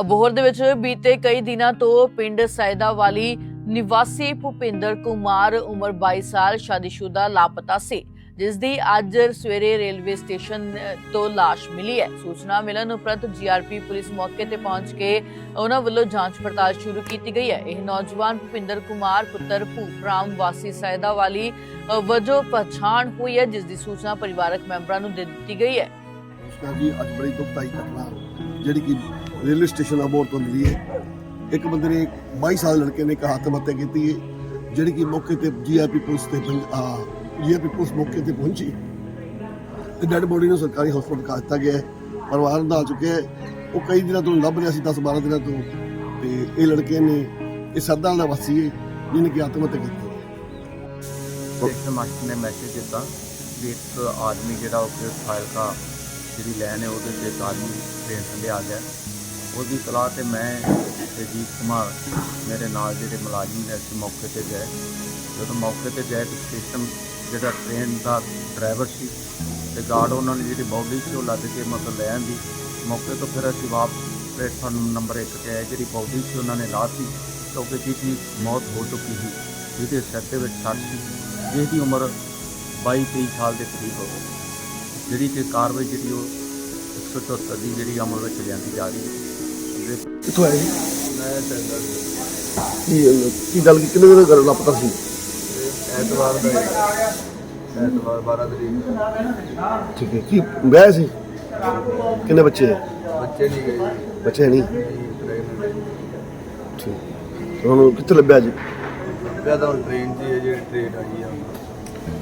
ਅਬੋਹਰ ਦੇ ਵਿੱਚ ਬੀਤੇ ਕਈ ਦਿਨਾਂ ਤੋਂ ਪਿੰਡ ਸੈਦਾ ਵਾਲੀ ਨਿਵਾਸੀ ਭੁਪਿੰਦਰ ਕੁਮਾਰ ਉਮਰ 22 ਸਾਲ ਸ਼ਾਦੀशुदा ਲਾਪਤਾ ਸੀ, ਜਿਸ ਦੀ ਅੱਜ ਸਵੇਰੇ ਰੇਲਵੇ ਸਟੇਸ਼ਨ ਤੋਂ ਲਾਸ਼ ਮਿਲੀ ਹੈ। ਸੂਚਨਾ ਮਿਲਣ ਉਪਰੰਤ ਜੀਆਰਪੀ ਪੁਲਿਸ ਮੌਕੇ ਤੇ ਪਹੁੰਚ ਕੇ ਉਹਨਾਂ ਵੱਲੋਂ ਜਾਂਚ ਪੜਤਾਲ ਸ਼ੁਰੂ ਕੀਤੀ ਗਈ ਹੈ। ਇਹ ਨੌਜਵਾਨ ਭੁਪਿੰਦਰ ਕੁਮਾਰ ਪੁੱਤਰ ਭੂਪਰਾਮ ਵਾਸੀ ਸੈਦਾ ਵਾਲੀ ਵਜੋਂ ਪਛਾਣ ਹੋਈ ਹੈ, ਜਿਸ ਦੀ ਸੂਚਨਾ ਪਰਿਵਾਰਕ ਮੈਂਬਰਾਂ ਨੂੰ ਦੇ ਦਿੱਤੀ ਗਈ ਹੈ। ਉਸਕਾ ਜੀ, ਅੱਜ ਬੜੀ ਦੁਖਦਾਈ ਘਟਨਾ ਜਿਹੜੀ ਕਿ ਰੇਲਵੇ ਸਟੇਸ਼ਨ ਅਬੋਰ ਤੋਂ ਮਿਲੀ ਹੈ। ਇੱਕ ਬੰਦੇ ਨੇ 22 ਸਾਲ ਲੜਕੇ ਨੇ ਇੱਕ ਆਤਮ ਹੱਤਿਆ ਕੀਤੀ ਹੈ, ਜਿਹੜੀ ਕਿ ਮੌਕੇ ਤੇ ਜੀਆਰਪੀ ਪੁਲਿਸ ਤੇ ਜੀਆਰਪੀ ਪੁਲਿਸ ਮੌਕੇ ਤੇ ਪਹੁੰਚੀ। ਤੇ ਡੈਡ ਬੋਡੀ ਨੂੰ ਸਰਕਾਰੀ ਹਸਪਤਾਲ ਕਰ ਦਿੱਤਾ ਗਿਆ ਪਰਿਵਾਰ ਨੂੰ ਆ ਚੁੱਕਿਆ ਉਹ ਕਈ ਦਿਨਾਂ ਤੋਂ ਲੱਭ ਰਿਹਾ ਸੀ 10 12 ਦਿਨਾਂ ਤੋਂ। ਤੇ ਇਹ ਲੜਕੇ ਨੇ, ਇਹ ਸਰਦਾਂ ਦਾ ਵਾਸੀ ਹੈ, ਜਿਹਨੇ ਕਿ ਆਤਮ ਹੱਤਿਆ ਕੀਤੀ ਹੈ। ਮਾਸਟਰ ਨੇ ਮੈਸੇਜ ਦਿੱਤਾ ਵੀ ਇੱਕ ਆਦਮੀ ਜਿਹੜਾ ਉੱਥੇ ਫਾਇਲ ਦਾ ਜਿਹੜੀ ਲੈਣ ਹੈ, ਉਹਦੇ ਤੇ ਆਦਮੀ ਟ੍ਰੇਨ ਥੱਲੇ ਆ ਗਿਆ। ਉਹਦੀ ਤਲਾਹ ਤੇ ਮੈਂ ਤੇ ਜੀਤ ਕੁਮਾਰ, ਮੇਰੇ ਨਾਲ ਜਿਹੜੇ ਮੁਲਾਜ਼ਮ ਨੇ, ਅਸੀਂ ਮੌਕੇ ਤੇ ਗਏ। ਜਦੋਂ ਮੌਕੇ ਤੇ ਗਏ ਤਾਂ ਸਟੇਸ਼ਨ ਜਿਹੜਾ ਟ੍ਰੇਨ ਦਾ ਡਰਾਈਵਰ ਸੀ ਤੇ ਗਾਰਡ ਉਹਨਾਂ ਨੇ ਜਿਹੜੀ ਬਾਡੀ ਸੀ ਉਹ ਲੱਦ ਕੇ ਮਤਲਬ ਲੈ ਆਂਦੀ। ਮੌਕੇ ਤੋਂ ਫਿਰ ਅਸੀਂ ਵਾਪਸ ਪਲੇਟਫਾਰਮ ਨੰਬਰ 1 ਤੇ ਆਏ ਜਿਹੜੀ ਬਾਡੀ ਸੀ ਉਹਨਾਂ ਨੇ ਲਾਤੀ ਕਿਉਂਕਿ ਜਿਹਦੀ ਮੌਤ ਹੋ ਚੁੱਕੀ ਸੀ। ਜਿਹਦੇ ਸਿਰ ਦੇ ਵਿੱਚ ਸੱਟ ਸੀ, ਜਿਹਦੀ ਉਮਰ 22 23 ਸਾਲ ਦੇ ਕਰੀਬ ਹੋਵੇ ਜਿਹੜੀ ਕਿ ਕਾਰਵਾਈ ਜਿਹੜੀ ਉਹ 174 ਦੀ ਜਿਹੜੀ ਅਮਲ ਵਿੱਚ ਲਿਆਂਦੀ ਜਾ ਰਹੀ ਹੈ। ਕਿੱਥੋਂ ਆਏ ਜੀ? ਮੈਂ ਚੰਗਾ ਕੀ ਕੀ ਗੱਲ ਕੀ ਕਿੰਨੇ ਦਿਨ ਗੱਲ ਲਾਪਤਾ ਸੀ? ਐਤਵਾਰ ਦਾ ਐਤਵਾਰ 12 ਤਰੀਕ ਠੀਕ ਹੈ ਕੀ ਵਿਆਹ ਸੀ? ਕਿੰਨੇ ਬੱਚੇ ਹੈ ਬੱਚੇ ਨਹੀਂ ਗਏ ਬੱਚੇ ਨਹੀਂ? ਠੀਕ। ਤੇ ਹੁਣ ਕਿੱਥੇ ਲੱਭਿਆ ਜੀ? ਪਿਆ ਤਾਂ ਟ੍ਰੇਨ 'ਚ ਜਿਹੜੀ ਟ੍ਰੇਨ ਆਈ ਆ।